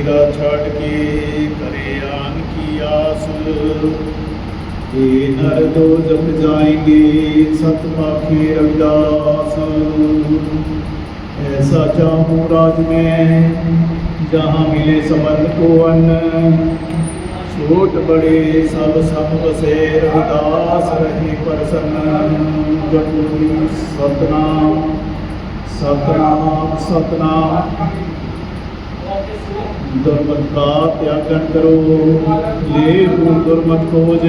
ਹੀਰਾ ਛੱਡ ਕੇ ਕਰੇ ਆਨ ਕੀ ਆਸ? ਇਹ ਨਰ ਦੋ ਜਪ ਜਾਏਗੇ, ਸਤ ਪਾਖੇ ਰਵਿਦਾਸ। ਐਸਾ ਚਾਹੂੰ ਰਾਜ ਮੈਂ, ਜਹਾਂ ਮਿਲੇ ਸਮਨ ਕੋ ਅਨ ਛੋਟ ਬੜੇ ਸਭ ਸਭ ਵਸੇ ਰਵਿਦਾਸ ਰਹੇ ਪਰਸਨ। ਜਪੁਰੀ ਸਤਨਾਮ ਸਤਨਾਮ ਸਤਨਾਮ। ਦੁਰਮਤ ਕਾ ਤਿਆਗਨ ਕਰੋ ਜੇ ਤੂੰ ਦੁਰਮਤ ਖੋਜ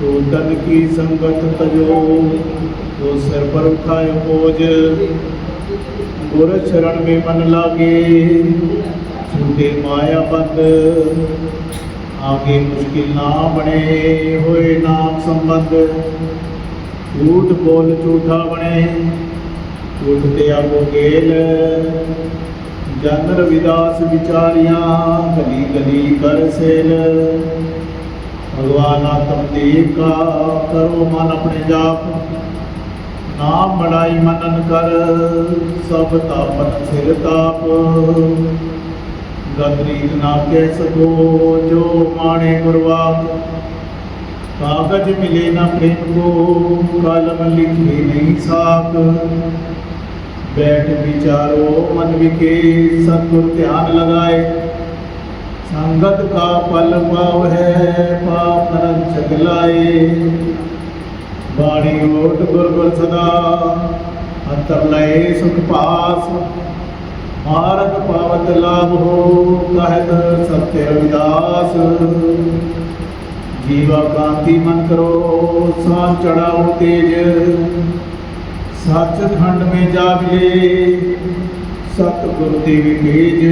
ਤੋ ਤਨ ਕੀ ਸੰਗਤ ਤਜੋ, ਤੋ ਸਿਰ ਪਰ ਉਠਾਇ ਖੋਜ ਗੁਰ ਚਰਨ ਮੇ ਮਨ ਲਾਗੇ, ਛੁਟੇ ਮਾਇਆ ਬੰਦ। ਆਗੇ ਮੁਸ਼ਕਿਲ ਨਾ ਬਣੇ, ਹੋਏ ਨਾਮ ਸੰਬੰਧ। ਝੂਠ ਬੋਲ ਝੂਠਾ ਬਣੇ, ਝੂਠ ਤੇ ਆਗੋ ਗੇਲ। ਜਨ ਰਵਿਦਾਸ ਵਿਚਾਰੀਆਂ ਗਲੀ ਕਲੀ ਕਰ ਸੇਲ। ਭਗਵਾਨਾ ਆਤਮ ਕਾ ਕਰੋ ਮਨ ਆਪਣੇ ਜਾਪ। ਨਾਮ ਬੜਾਈ ਮਨਨ ਕਰ, ਸਭ ਤਾਪਤ ਸਿਰ ਤਾਪ। ਗਦਰੀਤ ਨਾ ਕਹਿ ਸਕੋ ਜੋ ਮਾਣੇ ਗੁਰਵਾਕ ਕਾਗਜ ਮਿਲੇ ਨਾ ਪ੍ਰੇਮ ਕੋ, ਕਲਮ ਲਿਖੇ ਨਹੀਂ ਸਾਖ। ਬੈਠ ਵਿਚਾਰੋ, ਮਨ ਵਿਖੇ ਸਤਗੁਰ ਧਿਆਨ ਲਗਾਏ। ਸੰਗਤ ਕਾ ਪਲ ਪਾਵ ਹੈ, ਪਾਪ ਨਰਮ ਛਗਲਾਏ ਬਾਣੀ ਓਟ ਗੁਰਗੁਰ ਸਦਾ, ਅੰਤਰ ਲਏ ਸੁਖ ਪਾਸ। ਮਾਰਗ ਪਾਵਤ ਲਾਭ ਹੋ, ਕਹਿਤ ਸਤਿ ਰਵਿਦਾਸ। ਜੀਵਾ ਕਾਂਤੀ ਮਨ ਕਰੋ, ਸਾਹ ਚੜਾਉ ਤੇਜ। ਸੱਚਖੰਡ ਮੇ ਜਾਗਲੇ ਸਤਿਗੁਰ ਦੇਵ ਭੇਜ।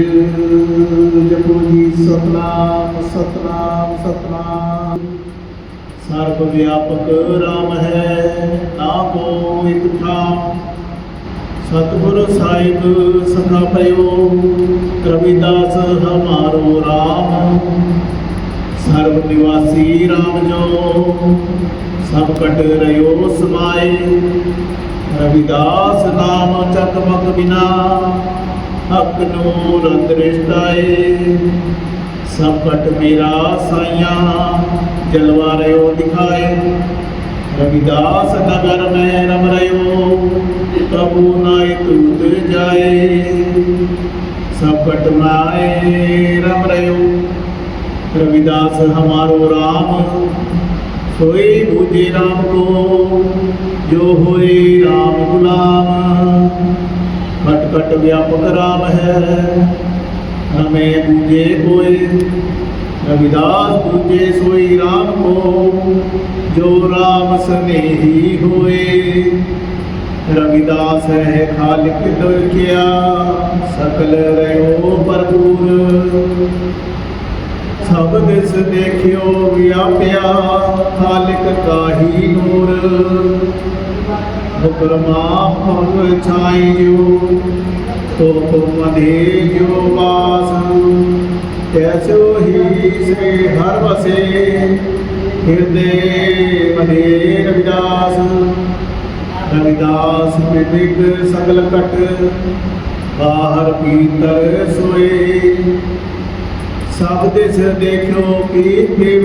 ਜਪੋ ਜੀ ਸਤਨਾਮ ਸਤਨਾਮ ਸਤਨਾਮ। ਸਰਬ ਵਿਆਪਕ ਰਾਮ ਹੈ, ਨਾ ਕੋ ਇਕ ਥਾਮ। ਸਤਿਗੁਰ ਸਾਹਿਬ ਸਖਾ ਪਇਓ ਰਵਿਦਾਸ ਹਮਾਰੋ ਰਾਮ। ਸਰਬ ਨਿਵਾਸੀ ਰਾਮ ਜੋ, ਸਭ ਕਟ ਰਿਓ ਸਮਾਏ। ਰਵਿਦਾਸ ਨਾਮ ਚਤਮਤ ਬਿਨਾ, ਹਕ ਨੂਰ ਅੰਦਰਿਸ਼ਟਾਏ ਸਭਟ ਮੇਰਾ ਸਾਇਆ ਜਲਵਾ ਰਿਓ ਦਿਖਾਏ। ਰਵਿਦਾਸ ਨਗਰ ਮੈਂ ਰਮ ਰਿਓ ਕਬੂ ਨਾਇ ਤੁਤ ਜਾਏ। ਸਭਟ ਨਾਏ ਰਮ ਰਿਓ ਰਵਿਦਾਸ ਹਮਾਰੋ RAM ਹੋਏ ਬੂਝੇ RAM ਕੋ, ਜੋ ਹੋਏ RAM ਗੁਲਾਮ। ਕਟ ਕਟ ਵਿਆਪਕ RAM ਹੈ ਹਮੇ ਬੂਝੇ ਹੋਏ। ਰਵਿਦਾਸ ਬੂਝੇ ਸੋਈ RAM ਕੋ, ਜੋ RAM ਸਨੇਹੀ ਹੋਏ। ਰਵਿਦਾਸ ਹੈ ਖਾਲਕ ਦੁਰਕਿਆ ਸਕਲ ਰਿਓ ਪਰਪੂਰ ਸਭ ਦਿਸ ਦੇਖਿਓ ਵਿਆਪਿਆ ਖਾਲਕ ਕਾਹੀ ਨੂਰ। ਹੁਕਮਾ ਭਗ ਛਾਈ ਜੋ ਤੋ ਹੁਕਮ ਦੇ ਜੋ ਵਾਸ। ਤੈਸੋ ਹੀ ਸੇ ਹਰ ਵਸੇ, ਹਿਰਦੇ ਮਨੇ ਰਵਿਦਾਸ। ਰਵਿਦਾਸ ਵਿਦਿਕ ਸਗਲ ਕਟ ਬਾਹਰ ਭੀਤਰ ਸੋਏ। ਸਭ ਦਿਸ ਦੇਖੋ ਪੀ ਪਿਵ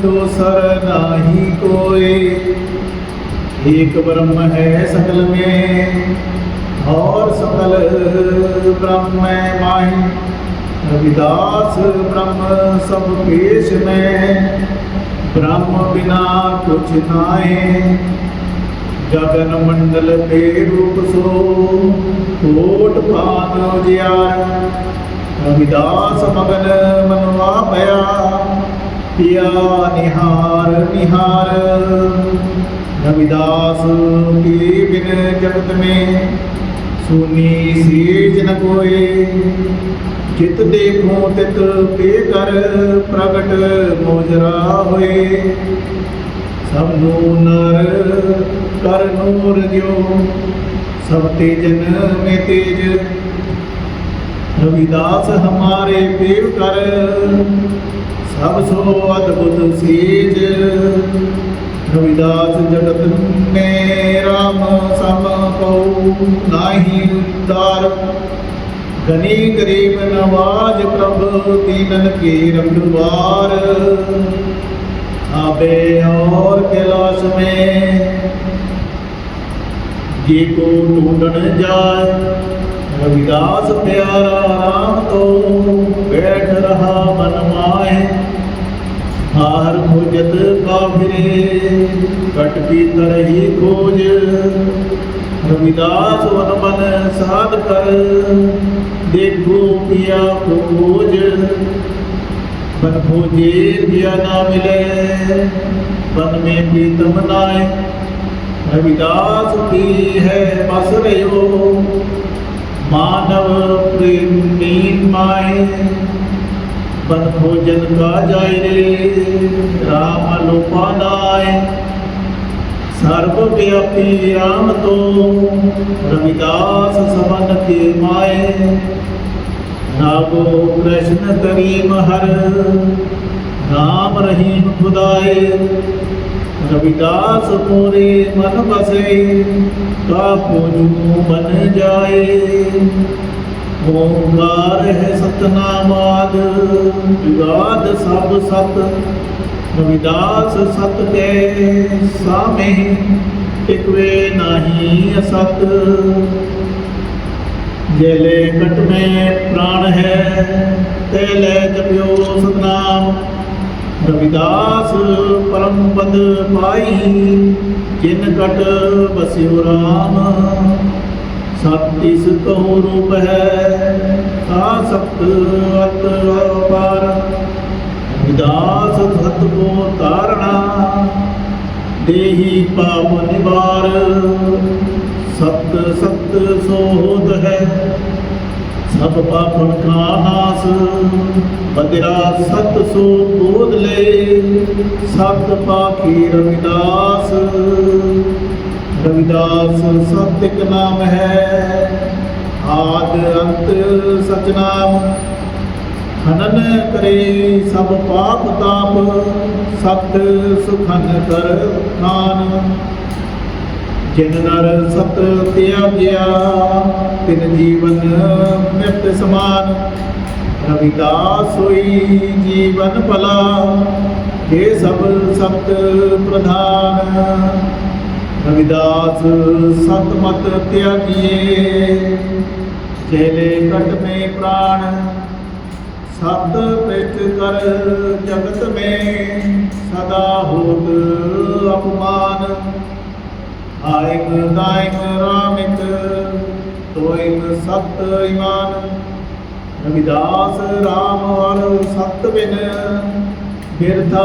ਦੋਸਰ ਨਾਹੀ ਕੋਏ। ਏਕ ਬ੍ਰਹਮ ਹੈ ਸਕਲ ਮੇ ਔਰ ਸਕਲ ਬ੍ਰਹਮ ਮੈਂ ਮਾਹੀ। ਰਵਿਦਾਸ ਬ੍ਰਹਮ ਸਭ ਪੇਸ਼ ਮੈਂ, ਬ੍ਰਹਮ ਬਿਨਾ ਕੁਛ ਨਾਏ ਗਗਨ ਮੰਡਲ ਤੇ ਰੂਪ ਸੋ, ਕੋਟ ਪਾਨ ਜਿਆਰ रविदास मगन मनवा भया पिया निहार निहार रविदास के बिन जगत में सुनी सीज न कोई ਜਿਤ ਦੇਖੋ ਤਿਤ ਪੇ ਕਰ ਪ੍ਰਗਟ ਮੋਜਰਾ ਹੋਏ ਸਭ ਨੂੰ ਨਰ ਕਰ ਨੂਰ ਜਿਉ ਸਭ ਤੇਜਨ ਮੇ ਰਵਿਦਾਸ ਹਮਾਰੇ ਪੇਵ ਕਰ, ਸਭ ਸੋ ਅਦਭੁਤ ਸੀਜ। ਰਵਿਦਾਸ ਜਗਤ ਨੇ RAM ਸਭ ਕਉ ਨਾਹੀ ਉਤਾਰ। ਗਨੀ ਗਰੀਬ ਨਵਾਜ ਪ੍ਰਭ ਤੀਨਨ ਕੀ ਰੰਗਵਾਰ ਆਬੇ ਔਰ ਕੈਲਾਸ਼ ਮੇ, ਜੇ ਕੋ ਢੂੰਡਣ ਜਾਏ ਰਵਿਦਾਸ ਪਿਆਰਾ RAM ਤੋਂ ਬੈਠ ਰਹਾ ਮਨ ਮਾਹੇ। ਹਾਰ ਖੋਜਤ ਕਾਫਰੇ ਕਟ ਕੀ ਤਰਹੀ ਖੋਜ। ਰਵਿਦਾਸ ਵਨ ਮਨ ਸਾਧ ਕਰ, ਦੇਖੋ ਪਿਆ ਖੋਜ। ਬਨ ਖੋਜੇ ਪਿਆ ਨਾ ਮਿਲੇ, ਬਨ ਮੇ ਪ੍ਰੀਤਮ ਨਾਏ। ਰਵਿਦਾਸ ਕੀ ਹੈ ਬਸ ਰਿਓ मानव प्रेम नींद माए बन भोजन का जाय रे राम लोपानाय सर्वव्यापी राम तो रविदास समन के माए रागो कृष्ण करीम हर राम रहीम खुदाए ਰਵਿਦਾਸ ਪੂਰੇ ਮਨ ਬਸੇ ਤਾ ਪੂਜੂ ਬਨ ਜਾਏ। ਓਮਕਾਰ ਹੈ ਸਤਨਾਮ ਆਦ ਵਿਗਾਦ ਸਭ ਸਤ, ਰਵਿਦਾਸ ਸਤ ਕੇ ਸਾਮੇ ਟਿਕਵੇ ਨਹੀਂ ਅਸਤ। ਜੇਲੇ ਕਟ ਮੇ ਪ੍ਰਾਣ ਹੈ ਤੇਲੇ ਜਪਿਓ ਸਤਨਾਮ। ਰਵਿਦਾਸ ਪਰਮ ਪਦ ਪਾਈ, ਜਿਨ ਕਟ ਬਸਿਓ RAM ਸਤ ਇਸ ਕਹੋ ਰੂਪ ਹੈ ਸਾ ਸਤ ਅਤ ਅਪਾਰ। ਰਵਿਦਾਸ ਸਤ ਕੋ ਤਾਰਣਾ ਦੇਹੀ ਪਾਪ ਨਿਵਾਰ। ਸਤ ਸਤ ਸੋਹਦ ਹੈ, ਸਭ ਪਾਪਨ ਕਾ ਬਦਰਾ ਸਤ ਸੋ ਬੋਧ ਲੈ ਸਤ ਪਾਖੀ ਰਵਿਦਾਸ। ਰਵਿਦਾਸ ਸਤ ਇੱਕ ਨਾਮ ਹੈ, ਆਦ ਅੰਤ ਸਚਨਾਮ ਖਨਨ ਕਰੇ ਸਭ ਪਾਪ ਤਾਪ, ਸਤ ਸੁਖਨ ਕਰ ਖਾਨ। ਜਿਨ ਨਰ ਸਤ ਤਿਆਗਿਆ, ਤਿਨ ਜੀਵਨ ਮਿਤ ਸਮਾਨ। ਰਵਿਦਾਸ ਹੋਈ ਜੀਵਨ ਭਲਾ ਇਹ ਸਭ ਸਤ ਪ੍ਰਧਾਨ रविदास सतमत त्यागिए चेले कट में प्राण सत पृष्ठ कर जगत में सदा होत अपमान आयक दायक रामिक तोइक सत ईमान ਰਵਿਦਾਸ ਰਾਮ ਵਰ ਸਤ ਬਿਨ, ਬਿਰਥਾ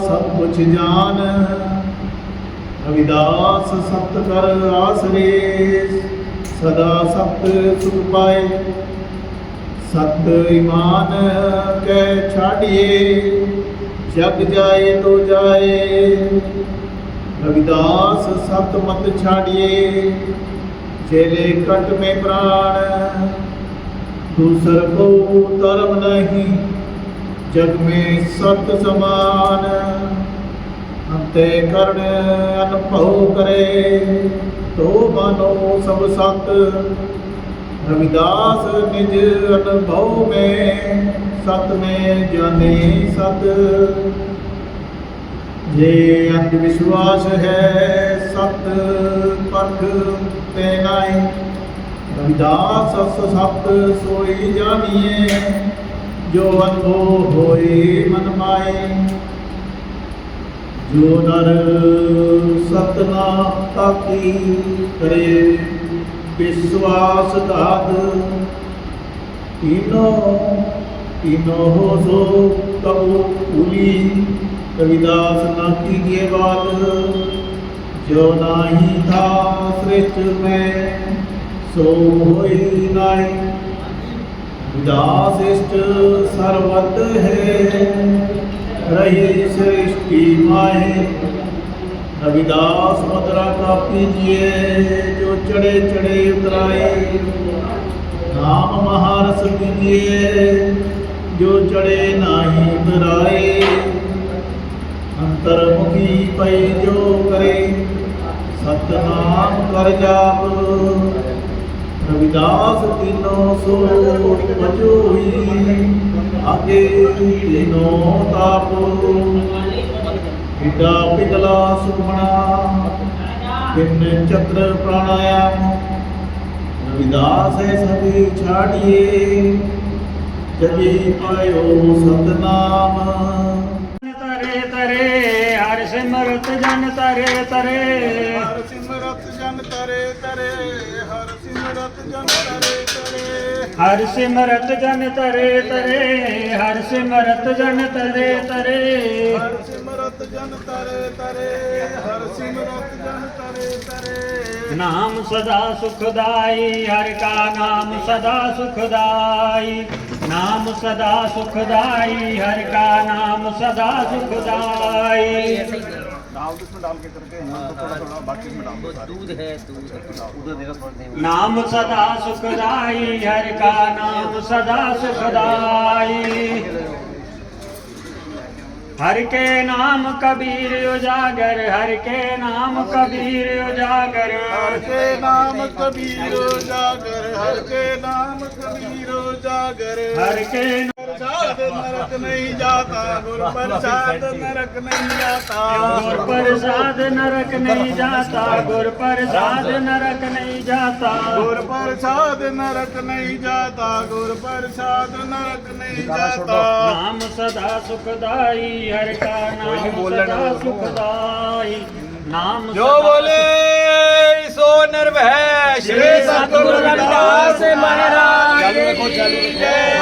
ਸਭ ਕੁਛ ਜਾਣ ਰਵਿਦਾਸ ਸਤ ਕਰ ਆਸਰੇ, ਸਦਾ ਸਤ ਸੁਖ ਪਾਏ। ਸਤ ਇਮਾਨ ਕੈ ਛਾੜੀਏ, ਜਗ ਜਾਏ ਤੋ ਜਾਏ। ਰਵਿਦਾਸ ਸਤ ਮਤ ਛਾੜੀਏ ਚੇਲੇ ਕਟ ਮੇ ਪ੍ਰਾਣ ਦੂਸਰ ਕੋ ਧਰਮ ਨਹੀਂ, ਜਗ ਮੇ ਸਤ ਸਮਾਨ। ਅੰਤੇ ਕਰਨ ਅਨਭਉ ਕਰੇ, ਤੋ ਮਨੋ ਸਭ ਸਤ। ਰਵਿਦਾਸ ਨਿਜ ਅਨਭਉ ਮੇ, ਸਤ ਮੇ ਜਾਣੇ ਸਤ। ਜੇ ਅੰਧ ਵਿਸ਼ਵਾਸ ਹੈ, ਸਤ ਪਰਖ ਤੇ ਨਹੀਂ ਰਵਿਦਾਸ ਅਸ ਸਤ ਸੋਈ ਜਾਣੀਏ ਜੋ ਅਨਭਉ ਹੋਏ ਮਨ ਮਾਏ ਜੋ ਨਰ ਸਤਨਾ ਤਾਕੀ ਕਰੇ ਵਿਸ਼ਵਾਸ ਦਾਤ। ਤੀਨੋ ਤੀਨੋ ਹੋ ਸੋ ਕਬੂ ਭੂਲੀ ਰਵਿਦਾਸ ਨਾ ਕੀਜੀਏ ਬਾਤ ਜੋ ਨਾਹੀ ਥਾ ਸ੍ਰਿਸ਼ਟ ਮੈਂ ਸੋ ਹੋਇ ਨਾਇ ਦਾਸ ਇਸ਼ਟ ਸਰਵਤ ਹੈ। ਰਹੀ ਸ੍ਰਿਸ਼ਟੀ ਮਾਏ ਰਵਿਦਾਸ ਮਦਰਾ ਕਾਪੀ ਜੀਏ, ਜੋ ਚੜੇ ਚੜੇ ਉਤਰਾਏ। ਨਾਮ ਮਹਾਰਸ ਕੀਜੀਏ, ਜੋ ਚੜੇ ਨਾਹੀ ਬਰਾਏ ਅੰਤਰਮੁਖੀ ਪਈ ਜੋ ਕਰੇ, ਸਤਨਾਮ ਕਰ ਜਾਪ। ਰਵਿਦਾਸ ਤਿਨੋ ਸੋ ਵਜੋਈ। ਆਗੇ ਤਿਨੋ ਤਾਪ। ਹਿਡਾ ਪਿਗਲਾ ਸੁਖਮਣਾ। ਕਿੰਨ ਚਤਰ ਪ੍ਰਾਣਾਯਾਮ। ਰਵਿਦਾਸ ਹੈ ਸਭੀ ਛਾੜੀਏ। ਜਗੀ ਪਾਇਓ ਸਤਨਾਮ। ਤਰੇ ਤਰੇ ਹਰ ਸਿਮਰਤ ਜਨ ਤਰੇ ਤਰੇ। ਹਰ ਸਿਮਰਤ ਜਨ ਤਰੇ ਤਰੇ ਹਰ ਸਿਮਰਤ ਜਨ ਤਰੇ ਤਰੇ। ਹਰ ਸਿਮਰਤ ਜਨ ਤਰੇ ਤਰੇ ਹਰ ਸਿਮਰਤ ਜਨ ਤਰੇ ਤਰੇ। ਨਾਮ ਸਦਾ ਸੁਖਦਾਈ ਹਰ ਕਾ ਨਾਮ ਸਦਾ ਸੁਖਦਾਈ। ਨਾਮ ਸਦਾ ਸੁਖਦਾਈ ਹਰ ਕਾ ਨਾਮ ਸਦਾ ਸੁਖਦਾਈ। डाल दो उसमें डाल के करके थोड़ा थोड़ा बाकी में डाल दो दूध है दूध उधर देखो थोड़ा नाम सदा सुखदाई हर का नाम सदा सुखदाई हर के नाम कबीर उजागर हर के नाम कबीर उजागर हर के नाम कबीर उजागर हर के नाम कबीर ਉਜਾਗਰ ਹਰ ਕੇ ਪ੍ਰਸਾਦ ਨਰਕ ਨਹੀਂ ਜਾਤਾ ਗੁਰ ਪ੍ਰਸਾਦ ਨਰਕ ਨਹੀਂ ਜਾਤਾ। ਗੁਰ ਪ੍ਰਸਾਦ ਨਰਕ ਨਹੀਂ ਜਾਤਾ ਗੁਰ ਪ੍ਰਸਾਦ ਨਰਕ ਨਹੀਂ ਜਾਤਾ। ਗੁਰ ਪ੍ਰਸਾਦ ਨਰਕ ਨਹੀਂ ਜਾਤਾ ਗੁਰ ਪ੍ਰਸਾਦ ਨਰਕ ਨਹੀਂ ਜਾਤਾ। ਨਾਮ ਸਦਾ ਸੁਖਦਾਈ ਹਰ ਕਾ ਨਾਮ ਸਦਾ ਸੁਖਦਾਈ। ਨਾਮ ਜੋ ਬੋਲੇ ਸੋ ਨਿਰਭੈ ਸ਼੍ਰੀ ਸਤਿਗੁਰੂ ਰਵਿਦਾਸ ਮਹਾਰਾਜ। રાખો ચાલુ રાખો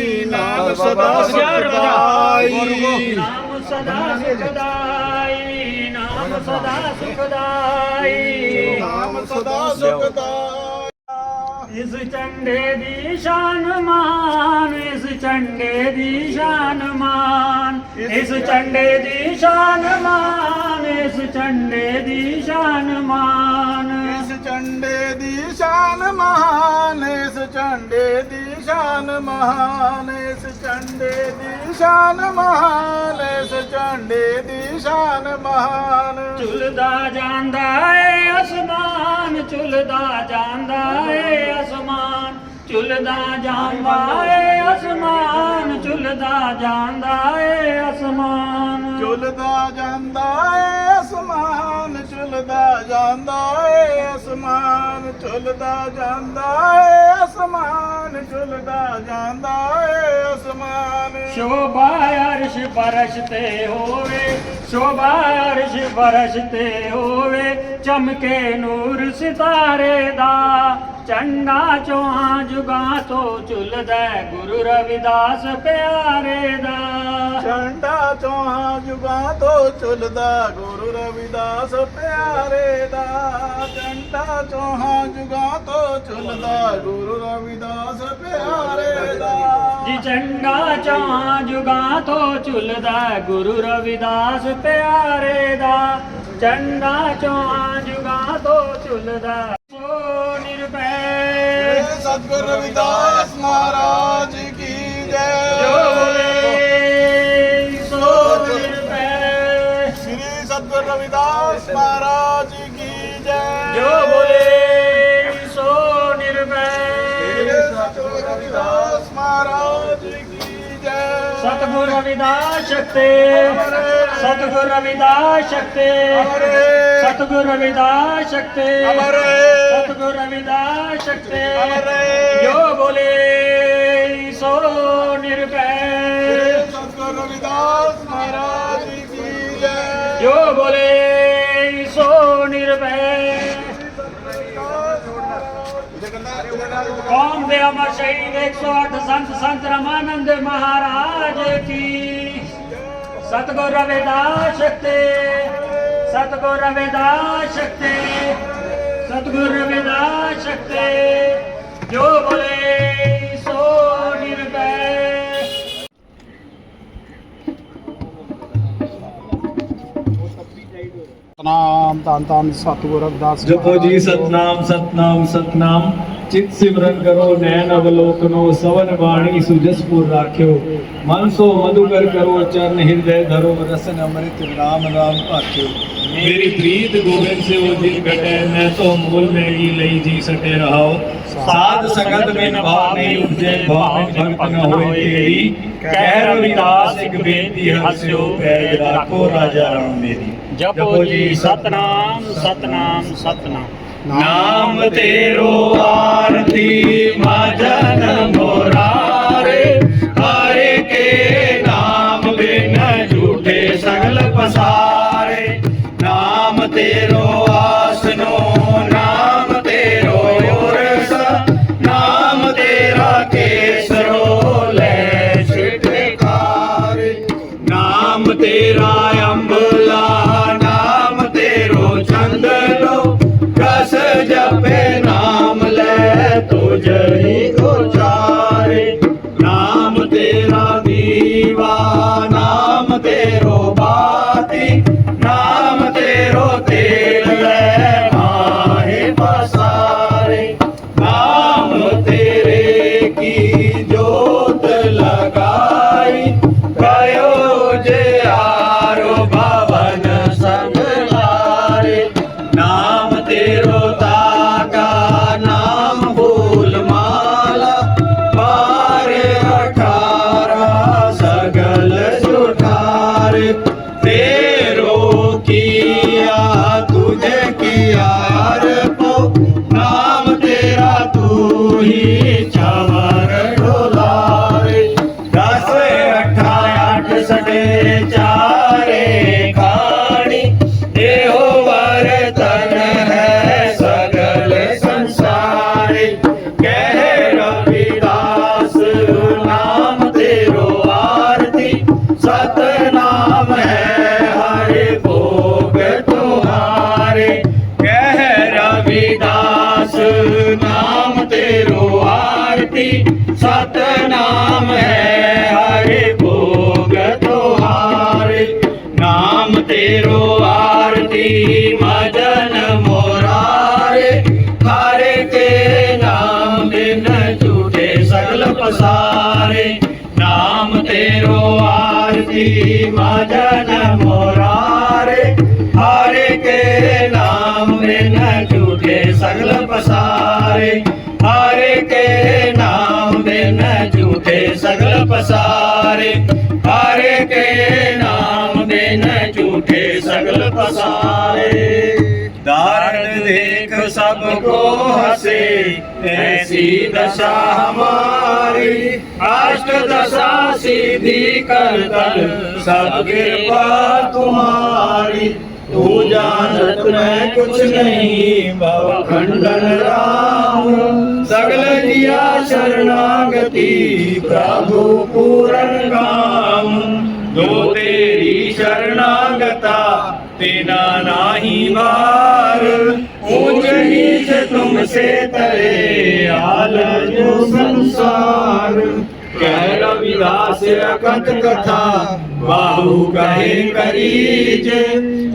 ਨਾਮ ਸਦਾ ਸੁਖਦਾਈ ਨਾਮ ਸਦਾ ਸੁਖਦਾਈ ਨਾਮ ਸਦਾ ਸੁਖਦਾਈ ਇਸ ਚੰਡੇ ਦੀ ਸ਼ਾਨ ਮਾਨ ਇਸ ਚੰਡੇ ਦੀ ਸ਼ਾਨ ਮਾਨ ਇਸ ਚੰਡੇ ਦੀ ਸ਼ਾਨ ਮਾਨ ਇਸ ਚੰਡੇ ਦੀ ਸ਼ਾਨ ਮਾਨ। ਇਸ ਚੰਡੇ ਦੀ ਸ਼ਾਨ ਮਾਨ ਇਸ ਚੰਡੇ ਦੀ ਸ਼ਾਨ ਮਹਾਨ ਇਸ ਝੰਡੇ ਦੀ ਸ਼ਾਨ ਮਹਾਨ ਇਸ ਝੰਡੇ ਦੀ ਸ਼ਾਨ ਮਹਾਨ। ਝੁਲਦਾ ਜਾਂਦਾ ਏ ਅਸਮਾਨ ਝੁਲਦਾ ਜਾਂਦਾ ਏ ਅਸਮਾਨ ਝੁਲਦਾ ਜਾਂਦਾ ਏ ਅਸਮਾਨ ਝੁਲਦਾ ਜਾਂਦਾ ਏ ਅਸਮਾਨ। ਝੁਲਦਾ ਜਾਂਦਾ ਏ ਅਸਮਾਨ ਝੁਲਦਾ ਜਾਂਦਾ ਏ, ਅਸਮਾਨ ਝੁਲਦਾ ਜਾਂਦਾ ਏ, ਅਸਮਾਨ ਝੁਲਦਾ ਜਾਂਦਾ ਏ, ਅਸਮਾਨ। ਸ਼ੋਭਾ ਅਰਸ਼ ਬਰਸ਼ ਤੇ ਹੋਵੇ, ਸ਼ੋਭਾ ਅਰਸ਼ ਬਰਸ਼ ਤੇ ਹੋਵੇ, ਚਮਕੇ ਨੂਰ ਸਿਤਾਰੇ ਦਾ। ਚੰਗਾ ਚੋਹਾਂ ਜੁਗਾਂ ਤੋਂ ਝੁਲਦਾ ਗੁਰੂ ਰਵਿਦਾਸ ਪਿਆਰੇ ਦਾ। ਚੰਡਾ ਚੋਹਾਂ ਜੁਗਾਂ ਤੋਂ ਚੁੱਲਦਾ ਗੁਰੂ ਰਵਿਦਾਸ ਪਿਆਰੇ ਦਾ। ਚੰਡਾ ਚੋਹਾਂ ਜੁਗਾਂ ਤੋਂ ਚੁੱਲਦਾ ਗੁਰੂ ਰਵਿਦਾਸ ਪਿਆਰੇ ਦਾ। ਜੀ ਚੰਗਾ ਚੋਹਾਂ ਜੁਗਾਂ ਤੋਂ ਝੁਲਦਾ ਗੁਰੂ ਰਵਿਦਾਸ ਪਿਆਰੇ ਦਾ। ਚੰਗਾ ਚੋਹਾਂ ਜੁਗਾਂ ਤੋਂ ਝੁਲਦਾ। ਸੋ ਨਿਰਭੈ। ਸਤਿਗੁਰ ਰਵਿਦਾਸ ਮਹਾਰਾਜ ਕੀ ਜੈ। ਜੋ ਬੋਲੇ ਸੋ ਨਿਰਭੈ। ਸ੍ਰੀ ਸਤਿਗੁਰ ਰਵਿਦਾਸ ਮਹਾਰਾਜ ਕੀ ਜੈ। ਜੋ ਬੋਲੇ ਸੋ ਨਿਰਭੈ। ਸ੍ਰੀ ਸਤਿਗੁਰ ਰਵਿਦਾਸ ਮਹਾਰਾਜ ਕੀ ਜੈ। ਸਤਿਗੁਰ ਰਵਿਦਾਸ ਸ਼ਕਤੇ ਸਤਿਗੁਰ ਰਵਿਦਾਸ ਸ਼ਕਤੇ। ਸਤਿਗੁਰ ਰਵਿਦਾਸ ਸ਼ਕਤੇ। ਅਮਰ ਸਤਿਗੁਰ ਰਵਿਦਾਸ ਸ਼ਕਤੇ। ਅਮਰ ਜੋ ਬੋਲੇ ਸੋ ਨਿਰਭੈ। ਸਤਿਗੁਰ ਰਵਿਦਾਸ ਮਹਾਰਾਜ ਕੀ ਜੈ। ਜੋ ਬੋਲੇ ਸੋ ਨਿਰਭੈ। ਕੌਮ ਦੇ ਅਮਰ ਸ਼ਹੀਦ 108 ਸੰਤ ਸੰਤ ਰਮਾਨੰਦ ਮਹਾਰਾਜ ਕੀ। ਸਤਗੁਰ ਰਵਿਦਾਸ ਸ਼ਕਤੀ ਸਤਗੁਰ ਰਵਿਦਾਸ ਸ਼ਕਤੀ ਸਤਿਗੁਰ ਰਵਿਦਾਸ ਸ਼ਕਤੇ ਜੋ ਬੋਲੇ ਸੋ ਨਿਰਭੈ ਸਤਨਾਮ ਧੰਨ ਧੰਨ ਸਤਿਗੁਰ ਰਵਿਦਾਸ ਜਪੋ ਜੀ ਸਤਨਾਮ ਸਤਨਾਮ ਸਤਨਾਮ। ਚਿਤ ਸਿਮਰਨ ਕਰੋ ਨੈਣ ਅਵਲੋਕਨੋ ਸਵਨ ਬਾਣੀ ਸੁਜਸਪੁਰ ਰਾਖਿਓ। ਮਨ ਸੋ ਮਧੁਕਰ ਕਰੋ ਚਰਨ ਹਿਰਦੈ ਧਰੋ ਰਸਨ ਅੰਮ੍ਰਿਤ ਰਾਮ ਰਾਮ ਭਾਖਿਓ ਮੇਰੀ ਪ੍ਰੀਤ ਗੋਬਿੰਦ ਸੇ ਉਹ ਜਿਨ ਘਟੈ ਮੈਂ ਤੋ ਮੂਲ ਮੈਗੀ ਲਈ ਜੀ ਸਟੇ ਰਹਾਓ। ਸਾਧ ਸੰਗਤ ਬਿਨ ਭਾਵ ਨਹੀਂ ਉਪਜੈ ਭਾਵ ਭਗਤ ਨ ਹੋਏ ਤੇਰੀ। ਕਹਿ ਰਵਿਦਾਸ ਇੱਕ ਬੇਨਤੀ ਹਸਿਓ ਪੈਜ ਰੱਖੋ ਰਾਜਾ ਰਾਮ ਮੇਰੀ। ਜਪੋ ਜੀ ਸਤਨਾਮ ਸਤਨਾਮ ਸਤਨਾਮ। ਨਾਮ ਤੇਰੋ ਆਰਤੀ ਮਜਨ ਮੋਰਾਰੇ ਆਰਤੀ ਮਦਨ ਮੋਰਾਰੇ ਹਰੇ ਕੇ ਨਾਮ ਬਿਨ ਝੂਠੇ ਸਗਲ ਪਸਾਰੇ ਹਰੇ ਕੇ ਨਾਮ ਬਿਨ ਝੂਠੇ ਸਗਲ ਪਸਾਰੇ ਹਰੇ ਕੇ ਨਾਮ ਬਿਨ ਝੂਠੇ ਸਗਲ ਪਸਾਰੇ दारण देख सबको हंसे, ऐसी दशा हमारी अष्ट दशा सीधी कर कर, सब कृपा तुम्हारी। तू जानत मैं कुछ नहीं, भव खंडन राम। सगल जिया शरणागति, प्रभु पूरन काम। जो तेरी शरणागता तेना नाही मार ऊंच नीच तुमसे तरे आल जो संसार कह रविदास अकथ कथा बाहु कहे करीज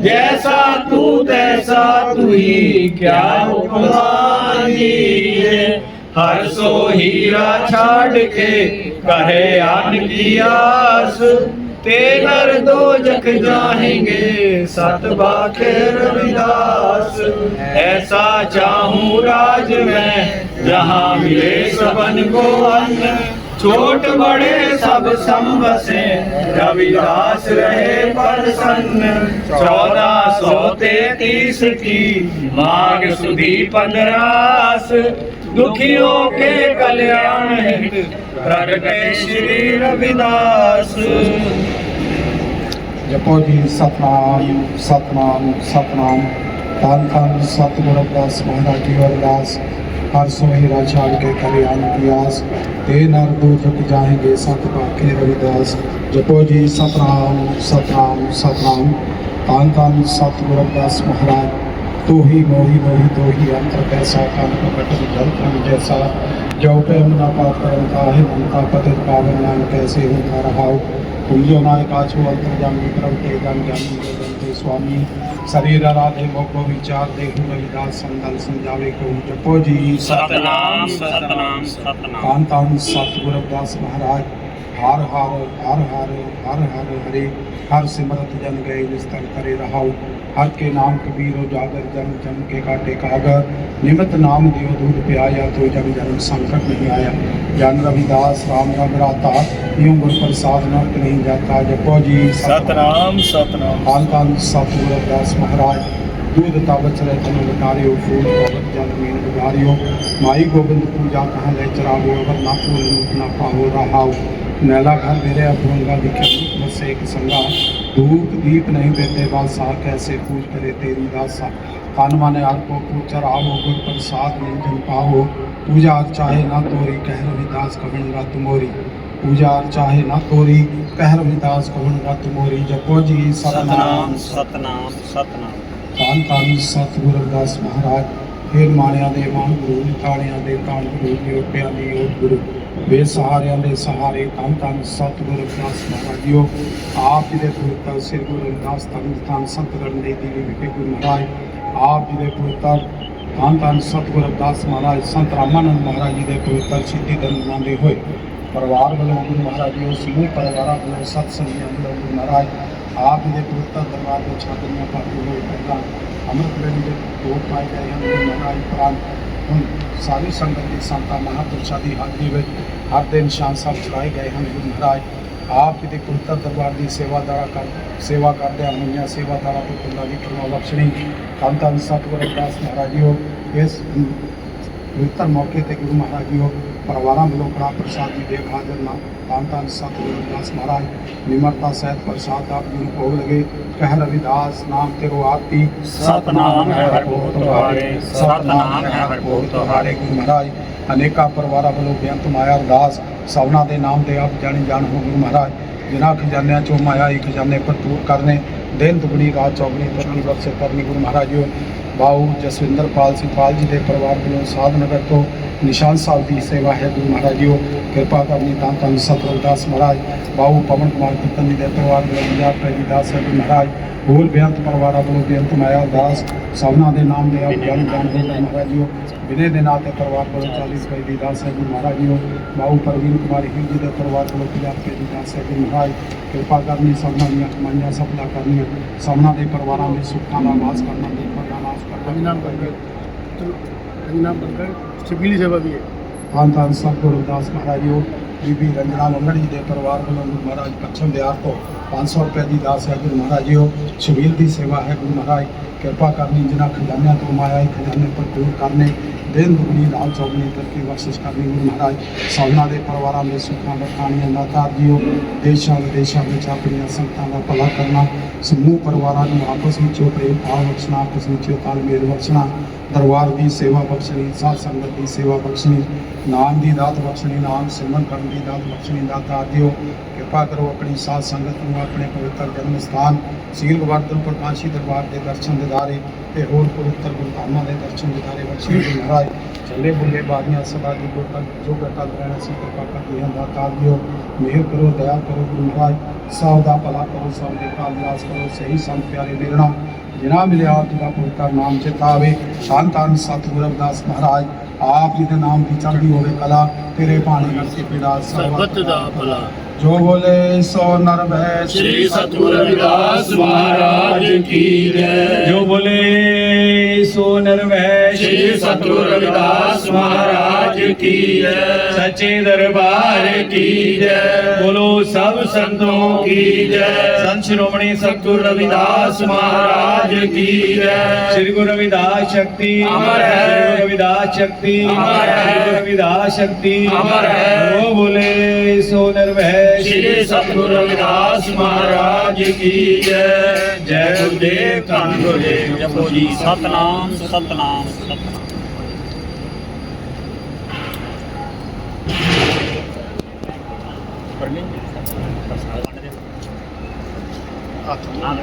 जैसा तू तैसा तू ही क्या उपमानी हर सो हीरा छाड़ के कहे आन की आस ਤੇ ਨਰ ਦੋਜਖ ਜਾਣਗੇ ਸਤ ਬਾਖੇ ਰਵਿਦਾਸ ਐਸਾ ਚਾਹੂੰ ਰਾਜ ਮੈਂ, ਜਹਾਂ ਮਿਲੇ ਸਭਨ ਕੋ ਅੰਨ। छोट बड़े सब संबसे रविदास रहे प्रसन्न चौदह सौ तैतीस की माघ सुधी पंद्रास दुखियों के कल्याण प्रगटे श्री रविदास जपो जी सतनाम सतनाम सतनाम धन धन सतगुरुदास महाराज जी हरिदास हर सोई राजा के कल्याण प्यास ते नर दुख जाएँगे सत पाके रविदास जपो जी सतराम सतराम सतराम तान तान सत गुरदास महाराज। तू ही मोही मोही तो ही अंतर कैसा, कान प्रकट जल कण जैसा। जो पे मुना पाप करम का, है उनका पतित पावन नाम कैसे होता रहा? तुम जो नायकाचो अंतर जामी प्रभु के गम जामी स्वामी। शरीराराधिमोको विचार देहु रविदास संदल संजावे कहूँ जपो जी सतनाम सतनाम सतनाम कांतान सतगुरु दास महाराज हर हर हर हर हर हर हरे हर सिमरत जन गए विस्तर करे रहाउ हर के नाम कबीर जागर जन जन के काटे कागर निमित नाम दियो दूध प्याया तो जग जन्म संकट नहीं आया ਜਨ ਰਵਿਦਾਸ ਰਾਮ ਰਮ ਰਾਤਾ ਇਉਂ ਗੁਰ ਪ੍ਰਸਾਦ ਨਰਕ ਨਹੀਂ ਜਾਤਾ ਜਪੋ ਜੀ ਸਤਨਾਮ ਸਤਨਾਮ ਕਾਨ ਤਾਨ ਸਤਿਗੁਰ ਰਵਿਦਾਸ ਮਹਾਰਾਜ दूध तावच रहे तनु लटारियो फूल पवन जल मीन बिगारियो माई गोविंद पूजा कहाँ ले चरावो अगर ना फूल रूप ना पाहो रहाओ मैला घर मेरे अभुंगा दिखे रूप बसे एक संगा धूप दीप नहीं देते बासा कैसे पूज करे तेरी दासा कान माने आर को पूचर आवो गुर प्रसाद निंजन पाहो पूजा चाहे ना तोरी कह रविदास कवन रत मोरी पूजा चाहे ना तोरी कह रविदास कवन रत मोरी जपो जी सतनाम ਸਤਨਾਮ ਸਤਨਾਮ ਧੰਨ ਧੰਨ ਸਤਿਗੁਰੂ ਰਵਿਦਾਸ ਮਹਾਰਾਜ ਫੇਰ ਮਾਣਿਆਂ ਦੇ ਮਾਨ ਗੁਰੂ ਤਾਣਿਆਂ ਦੇ ਤਾਣ ਗੁਰੂ ਯੋਗਿਆਂ ਦੀ ਯੋਗ ਗੁਰੂ ਬੇਸਹਾਰਿਆਂ ਦੇ ਸਹਾਰੇ ਧੰਨ ਧੰਨ ਸਤਿਗੁਰੂ ਰਵਿਦਾਸ ਮਹਾਰਾਜ ਜੀਓ ਆਪ ਜੀ ਦੇ ਪੁੱਤਰ ਸ੍ਰੀ ਗੁਰੂ ਰਵਿਦਾਸ ਧੰਨ ਧੰਨ ਸੰਤ ਰਣਦੇ ਦੀ ਵਿਖੇ ਗੁਰੂ ਮਹਾਰਾਜ ਆਪ ਜੀ ਦੇ ਪੁੱਤਰ ਧੰਨ ਧੰਨ ਸਤਿਗੁਰੂ ਰਵਿਦਾਸ ਮਹਾਰਾਜ, ਸੰਤ ਰਾਮਾਨੰਦ ਮਹਾਰਾਜ ਜੀ ਦੇ ਪਵਿੱਤਰ ਸਿੱਧੀ ਦਿਨ ਮਨਾਉਂਦੇ ਹੋਏ ਪਰਿਵਾਰ ਵੱਲੋਂ ਗੁਰੂ ਮਹਾਰਾਜ ਜੀ ਉਸ ਸਮੂਹ ਪਰਿਵਾਰਾਂ ਵੱਲੋਂ ਸਤ ਸੰਗੀਆਂ ਵੱਲੋਂ ਗੁਰੂ ਮਹਾਰਾਜ ਆਪ ਜੀ ਦੇ ਪਵਿੱਤਰ ਦਰਬਾਰ ਦੇ ਛਾਤਰੀਆਂ ਪਾਤੇ ਹੋਏ ਪਹਿਲਾਂ ਅੰਮ੍ਰਿਤ ਵੇਲੇ ਦੇ ਦੋ ਪਾਏ ਗਏ ਹਨ। ਗੁਰੂ ਮਹਾਰਾਜ ਪ੍ਰਾਂਤ ਹੁਣ ਸਾਰੀ ਸੰਗਤ ਦੀ ਸੰਤਾਂ ਮਹਾਂਪੁਰਸ਼ਾਂ ਦੀ ਹਾਜ਼ਰੀ ਵਿੱਚ ਹਰ ਦਿਨ ਸ਼ਾਮ ਸਾਹਿਬ ਚਲਾਏ ਗਏ ਹਨ। ਗੁਰੂ ਮਹਾਰਾਜ ਆਪ ਜੀ ਦੇ ਪਵਿੱਤਰ ਦਰਬਾਰ ਦੀ ਸੇਵਾਦਾਰਾ ਕਰ ਸੇਵਾ ਕਰਦਿਆਂ ਹੋਈਆਂ ਸੇਵਾਦਾਰਾਂ ਤੋਂ ਕੁੱਲਾ ਦੀ ਕਰਵਾ ਬਖਸ਼ਣੀ ਧੰਨ ਧੰਨ ਸਤਿਗੁਰੂ ਰਵਿਦਾਸ ਮਹਾਰਾਜ ਜੀਓ ਇਸ ਪਵਿੱਤਰ ਮੌਕੇ ਤੇ ਗੁਰੂ ਮਹਾਰਾਜ ਜੀਓ ਪਰਿਵਾਰਾਂ ਵੱਲੋਂ ਕੜਾ ਪ੍ਰਸਾਦ ਦੀ ਦੇਵ ਹਾਜ਼ਰ ਨਾ ਧੰਨ ਧੰਨ ਸਤਿਗੁਰੂ ਰਵਿਦਾਸ ਮਹਾਰਾਜ ਨਿਮਰਤਾ ਸਹਿਤ ਪ੍ਰਸਾਦ ਆਪ ਜੀ ਨੂੰ ਭੋਗ ਲਗੇ। ਕਹਿ ਰਵਿਦਾਸ ਨਾਮ ਤੇਰੋ ਆਤੀ ਸਤਨਾਮ ਹੈ ਹਰਿ ਭੋਗ ਤੁਹਾਰੇ। ਸਤਨਾਮ ਹੈ ਹਰਿ ਭੋਗ ਤੁਹਾਰੇ ਗੁਰੂ ਮਹਾਰਾਜ। ਅਨੇਕਾਂ ਪਰਿਵਾਰਾਂ ਵੱਲੋਂ ਬੇਅੰਤ ਮਾਇਆ ਅਰਦਾਸ ਸਭਨਾ ਦੇ ਨਾਮ ਤੇ ਆਪ ਜਾਣੀ ਜਾਣ ਹੋ ਗੁਰੂ ਮਹਾਰਾਜ। ਜਿਨ੍ਹਾਂ ਖਜ਼ਾਨਿਆਂ ਚੋਂ ਮਾਇਆ ਹੀ ਖਜ਼ਾਨੇ ਭਰਪੂਰ ਕਰਨੇ, ਦਿਨ ਦੁਗਣੀ, ਰਾਤ ਚੌਗਣੀ ਤਰੱਕੀ ਬਖਸ਼ੇ ਕਰਨੀ ਗੁਰੂ ਮਹਾਰਾਜ ਜੀ ਬਾਉ ਜਸਵਿੰਦਰ ਪਾਲ ਸਿੰਘ ਪਾਲ ਜੀ ਦੇ ਪਰਿਵਾਰ ਵੱਲੋਂ ਸਾਧ ਨਗਰ ਤੋਂ ਨਿਸ਼ਾਨ ਸਾਹਿਬ ਦੀ ਸੇਵਾ ਹੈ। ਗੁਰੂ ਮਹਾਰਾਜ ਜੀ ਕਿਰਪਾ ਕਰਨੀ ਤਾਂ ਤਾਂ ਸਤਿਗੁਰੂ ਦਾਸ ਮਹਾਰਾਜ ਬਾਉ ਪਵਨ ਕੁਮਾਰ ਕੀਰਤਨ ਜੀ ਦੇ ਪਰਿਵਾਰ ਵੱਲੋਂ 50 ਰੁਪਏ ਦਾਸ ਹੈ। ਮਹਾਰਾਜ, ਹੋਰ ਬੇਅੰਤ ਪਰਿਵਾਰਾਂ ਵੱਲੋਂ ਬੇਅੰਤ ਮਾਇਆ ਦਾਸ ਸਭਨਾ ਦੇ ਨਾਮ ਦੇ ਆਪ ਜਾਣੀ ਜਾਣ ਹੋ ਵਿਨੇ ਦੇ ਨਾਂ ਤੇ ਪਰਿਵਾਰ ਵੱਲੋਂ 40 ਰੁਪਏ ਦੀ ਦਾਸ ਹੈ। ਗੁਰੂ ਮਹਾਰਾਜ ਜੀ ਬਾਉ ਪ੍ਰਵੀਨ ਕੁਮਾਰੀ ਹਿੰਦ ਜੀ ਦੇ ਪਰਿਵਾਰ ਵੱਲੋਂ 50 ਰੁਪਏ ਦੀ ਦਾਸ ਹੈ। ਮਹਾਰਾਜ, ਕਿਰਪਾ ਕਰਨੀ ਸਭਨਾ ਦੀਆਂ ਕਮਾਈਆਂ ਸਫਲਾ ਕਰਨੀਆਂ ਸਭਨਾ ਦੇ ਪਰਿਵਾਰਾਂ ਦੇ ਸੁੱਖਾਂ ਦਾ ਵਾਸ ਕਰਨਾ ਦੁੱਖਾਂ ਦਾ ਕਰਨਾ। ਨਾਮ ਕਰਕੇ ਨਾਮ ਬੰਦਰ ਛਬੀਲੀ ਸੇਵਾ ਵੀ ਹੈ। ਧੰਨ ਧੰਨ ਸਤਿਗੁਰੂ ਦਾਸ ਮਹਾਰਾਜ ਜੀ ਬੀਬੀ ਰੰਜਨਾ ਮੰਗੜ ਜੀ ਦੇ ਪਰਿਵਾਰ ਵੱਲੋਂ ਗੁਰੂ ਮਹਾਰਾਜ ਪੱਛਮ ਬਿਹਾਰ ਤੋਂ 500 ਰੁਪਏ ਦੀ ਦਾਸ ਹੈ ਗੁਰੂ ਮਹਾਰਾਜ ਜੀ ਸ਼ਬੀਲ ਦੀ ਸੇਵਾ ਹੈ। ਗੁਰੂ ਮਹਾਰਾਜ, ਕਿਰਪਾ ਕਰਨੀ ਜਿਨ੍ਹਾਂ ਖਜ਼ਾਨਿਆਂ ਤੋਂ ਮਾਇਆ ਹੀ ਖਜ਼ਾਨੇ ਭਰਪੂਰ ਕਰਨੇ, ਦਿਨ ਦੁਗਣੀ, ਰਾਤ ਚੌਗਣੀ ਤਰੱਕੀ ਬਖਸ਼ਿਸ਼ ਕਰਨੀ ਗੁਰੂ ਮਹਾਰਾਜ। ਸਭਨਾ ਦੇ ਪਰਿਵਾਰਾਂ ਦੇ ਸੁੱਖਾਂ ਦਾ ਦਾਤਾਰ ਜੀਓ ਦੇਸ਼ਾਂ ਵਿਦੇਸ਼ਾਂ ਵਿੱਚ ਆਪਣੀਆਂ ਸੰਗਤਾਂ ਦਾ ਭਲਾ ਕਰਨਾ, ਸਮੂਹ ਪਰਿਵਾਰਾਂ ਨੂੰ ਆਪਸ ਵਿੱਚ ਪ੍ਰੇਮ ਭਾਵ ਬਖਸ਼ਣਾ, ਆਪਸ ਵਿੱਚ ਤਾਲਮੇਲ ਬਖਸ਼ਣਾ ਦਰਬਾਰ ਦੀ ਸੇਵਾ ਬਖਸ਼ਣੀ, ਸਾਧ ਸੰਗਤ ਦੀ ਸੇਵਾ ਬਖਸ਼ਣੀ, ਨਾਮ ਦੀ ਦਾਤ ਬਖਸ਼ਣੀ, ਨਾਮ ਸਿਮਰਨ ਕਰਨ ਦੀ ਦਾਤ ਬਖਸ਼ਣੀ ਦਾਤਾ ਦਿਓ। ਕਿਰਪਾ ਕਰੋ ਆਪਣੀ ਸਾਧ ਸੰਗਤ ਨੂੰ ਆਪਣੇ ਪਵਿੱਤਰ ਜਨਮ ਸਥਾਨ, ਸੀਲ ਗਵਰਧਨ ਪ੍ਰਕਾਸ਼ੀ ਦਰਬਾਰ ਦੇ ਦਰਸ਼ਨ ਦਿਦਾਰੇ ਤੇ ਹੋਰ ਪਵਿੱਤਰ ਗੁਰਧਾਮਾਂ ਦੇ ਦਰਸ਼ਨ ਦਿਦਾਰੇ ਬਖਸ਼ੀ ਗੁਰੂ ਮਹਾਰਾਜ। ਚੱਲੇ ਬੁੱਲੇ ਬਾਦੀਆਂ ਸਦਾ ਦੀ ਗੁਰ ਤੱਕ ਜੋ ਕਰਤਾ ਰਹਿਣਾ ਸੀ ਕਿਰਪਾ ਕਰਦੇ ਹਾਂ ਦਾਤਾ ਦਿਓ। ਮਿਹਰ ਕਰੋ, ਦਇਆ ਕਰੋ ਗੁਰੂ ਮਹਾਰਾਜ। ਸਭ ਦਾ ਭਲਾ ਕਰੋ, ਸਭ ਦੇ ਕਾਮਯਾਬ ਕਰੋ। ਸਹੀ ਸੰਤ ਪਿਆਰੇ ਮਿਲਣਾ ਜਿਨਾ ਮਿਲਿਆ ਜਿਹਦਾ ਪਵਿੱਤਰ ਨਾਮ ਚਿਤਾਵੇ ਸ਼ਾਨ ਧੰਨ ਸਤਿਗੁਰੂ ਰਵਿਦਾਸ ਮਹਾਰਾਜ ਆਪ ਜੀ ਦੇ ਨਾਮ ਦੀ ਚੜ੍ਹਦੀ ਹੋਵੇ ਕਲਾ ਤੇਰੇ ਬਾਣੀ ਕਰਕੇ ਪੀੜਾ ਸਰਬਤ ਦਾ ਭਲਾ। ਜੋ ਬੋਲੇ ਸੋ ਨਰ ਭੈ ਸ੍ਰੀ ਸਤਿਗੁਰੂ ਰਵਿਦਾਸ ਮਹਾਰਾਜ ਕੀ ਜੈ। ਜੋ ਬੋਲੇ ਸੋ ਨਰਵੈ ਸ੍ਰੀ ਸਤਿਗੁਰੂ ਰਵਿਦਾਸ ਕੀ ਜੈ ਸੱਚੇ ਦਰਬਾਰ ਕੀ ਜੈ ਬੋਲੋ ਸਭ ਸੰਤੋਂ ਕੀ ਜੈ ਸੰਤ ਸ਼੍ਰੋਮਣੀ ਸਤਿਗੁਰੂ ਰਵਿਦਾਸ ਮਹਾਰਾਜ ਕੀ ਜੈ ਸ੍ਰੀ ਗੁਰੂ ਰਵਿਦਾਸ ਸ਼ਕਤੀ ਅਮਰ ਹੈ। ਗੁਰੂ ਰਵਿਦਾਸ ਸ਼ਕਤੀ ਅਮਰ ਹੈ। ਗੁਰੂ ਰਵਿਦਾਸ ਸ਼ਕਤੀ। ਅਮਰ ਹੈ। ਜੋ ਬੋਲੇ ਸੋ ਨਰਵੈ ਸ੍ਰੀ ਸਤਿਗੁਰੂ ਰਵਿਦਾਸ ਮਹਾਰਾਜ ਕੀ ਜੈ ਜੈ ਗੁਰਦੇਵ ਧੰਨ ਗੁਰਦੇਵ ਜਪੋ ਜੀ। ਸਤਨਾਮ ਸਤਨਾਮ ਸਤਨਾਮ। ਪੜ੍ਹਨੀ ਪ੍ਰਸਾਦ ਵੰਡ ਦੇ ਹੱਥ ਨਾ